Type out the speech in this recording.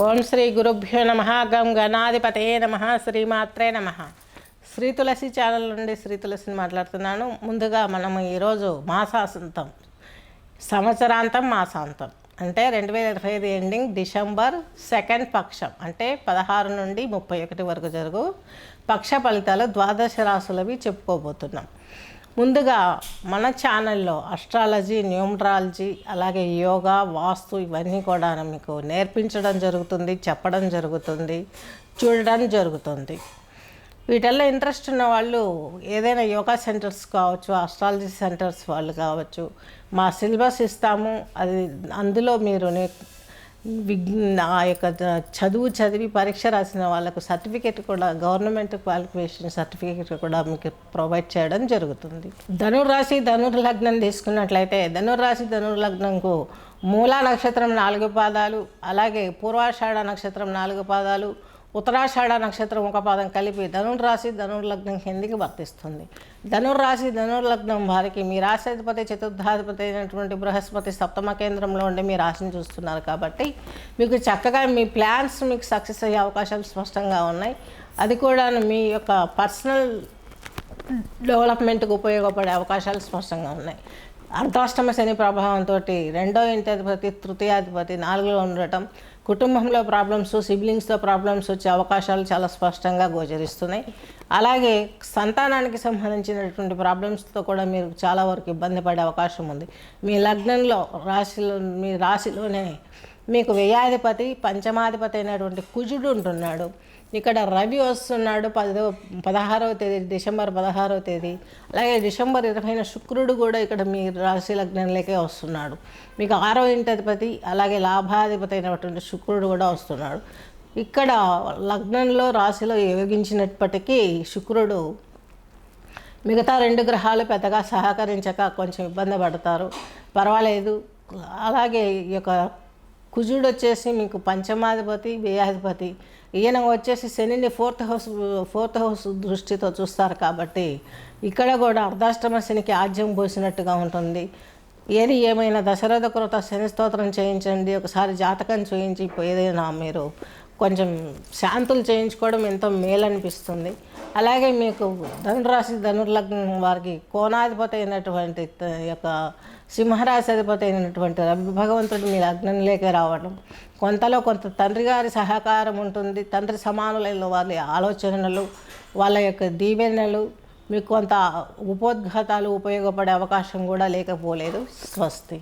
ఓం శ్రీ గురుభ్యో నమ. గం గణాధిపతే నమ. శ్రీమాత్రే నమ. శ్రీ తులసి ఛానల్ నుండి శ్రీ తులసిని మాట్లాడుతున్నాను. ముందుగా మనము ఈరోజు మాసాంతం సంవత్సరాంతం మాసాంతం. అంటే రెండు వేల ఇరవై ఐదు ఎండింగ్ డిసెంబర్ సెకండ్ పక్షం. అంటే పదహారు నుండి ముప్పై ఒకటి వరకు జరుగు పక్ష ఫలితాలు ద్వాదశ రాసులవి చెప్పుకోబోతున్నాం. ముందుగా మన ఛానల్లో అస్ట్రాలజీ న్యూమరాలజీ అలాగే యోగా వాస్తు ఇవన్నీ కూడా మీకు నేర్పించడం జరుగుతుంది చెప్పడం జరుగుతుంది చూడడం జరుగుతుంది. వీటిల్లో ఇంట్రెస్ట్ ఉన్న వాళ్ళు ఏదైనా యోగా సెంటర్స్ కావచ్చు అస్ట్రాలజీ సెంటర్స్ వాళ్ళు కావచ్చు మా సిలబస్ ఇస్తాము. అది అందులో మీరు విజ్ఞ ఆ యొక్క చదువు చదివి పరీక్ష రాసిన వాళ్ళకు సర్టిఫికేట్ కూడా గవర్నమెంట్ క్వాలిఫికేషన్ సర్టిఫికేట్ కూడా మీకు ప్రొవైడ్ చేయడం జరుగుతుంది. ధనుర్రాశి ధనుర్లగ్నం తీసుకున్నట్లయితే ధనుర్రాశి ధనుర్లగ్నంకు మూలా నక్షత్రం నాలుగు పాదాలు అలాగే పూర్వాషాఢ నక్షత్రం నాలుగు పాదాలు ఉత్తరాషాఢ నక్షత్రం ఒక పాదం కలిపి ధనుర్రాశి ధనుర్లగ్నం కిందికి వర్తిస్తుంది. ధనుర్రాశి ధనుర్లగ్నం వారికి మీ రాశాధిపతి చతుర్థాధిపతి అయినటువంటి బృహస్పతి సప్తమ కేంద్రంలో ఉండి మీ రాశిని చూస్తున్నారు కాబట్టి మీకు చక్కగా మీ ప్లాన్స్ మీకు సక్సెస్ అయ్యే అవకాశాలు స్పష్టంగా ఉన్నాయి. అది కూడా మీ యొక్క పర్సనల్ డెవలప్మెంట్కి ఉపయోగపడే అవకాశాలు స్పష్టంగా ఉన్నాయి. అర్ధాష్టమ శని ప్రభావంతో రెండో ఇంటి అధిపతి తృతీయాధిపతి నాలుగులో ఉండటం కుటుంబంలో ప్రాబ్లమ్స్ సిబ్లింగ్స్తో ప్రాబ్లమ్స్ వచ్చే అవకాశాలు చాలా స్పష్టంగా గోచరిస్తున్నాయి. అలాగే సంతానానికి సంబంధించినటువంటి ప్రాబ్లమ్స్తో కూడా మీరు చాలా వరకు ఇబ్బంది పడే అవకాశం ఉంది. మీ లగ్నంలో రాశిలో మీ రాశిలోనే మీకు వ్యయాధిపతి పంచమాధిపతి అయినటువంటి కుజుడు ఉంటున్నాడు. ఇక్కడ రవి వస్తున్నాడు పదో పదహారవ తేదీ డిసెంబర్ పదహారవ తేదీ. అలాగే డిసెంబర్ ఇరవైన శుక్రుడు కూడా ఇక్కడ మీ రాశి లగ్నంలోకే వస్తున్నాడు. మీకు ఆరవ ఇంటి అధిపతి అలాగే లాభాధిపతి అయినటువంటి శుక్రుడు కూడా వస్తున్నాడు. ఇక్కడ లగ్నంలో రాశిలో యోగించినప్పటికీ శుక్రుడు మిగతా రెండు గ్రహాలు పెద్దగా సహకరించక కొంచెం ఇబ్బంది పడతారు. పర్వాలేదు. అలాగే ఈ యొక్క కుజుడు వచ్చేసి మీకు పంచమాధిపతి వ్యయాధిపతి. ఈయన వచ్చేసి శనిని ఫోర్త్ హౌస్ ఫోర్త్ హౌస్ దృష్టితో చూస్తారు కాబట్టి ఇక్కడ కూడా అర్ధాష్టమ శనికి ఆజ్యం పోసినట్టుగా ఉంటుంది. ఏది ఏమైనా దశరథ కృత శని స్తోత్రం చేయించండి ఒకసారి జాతకం చూయించి ఏదైనా మీరు కొంచెం శాంతులు చేయించుకోవడం ఎంతో మేలు అనిపిస్తుంది అలాగే మీకు ధనురాశి ధనుర్లగ్నం వారికి కోణాధిపతి అయినటువంటి యొక్క సింహరాశి అధిపతి అయినటువంటి రవి భగవంతుడు మీ లగ్నంలోకి రావడం. కొంతలో కొంత తండ్రి గారి సహకారం ఉంటుంది. తండ్రి సమానులైన వాళ్ళ ఆలోచనలు వాళ్ళ యొక్క దీవెనలు మీకు కొంత ఉపోద్ఘాతాలు ఉపయోగపడే అవకాశం కూడా లేకపోలేదు. స్వస్తి.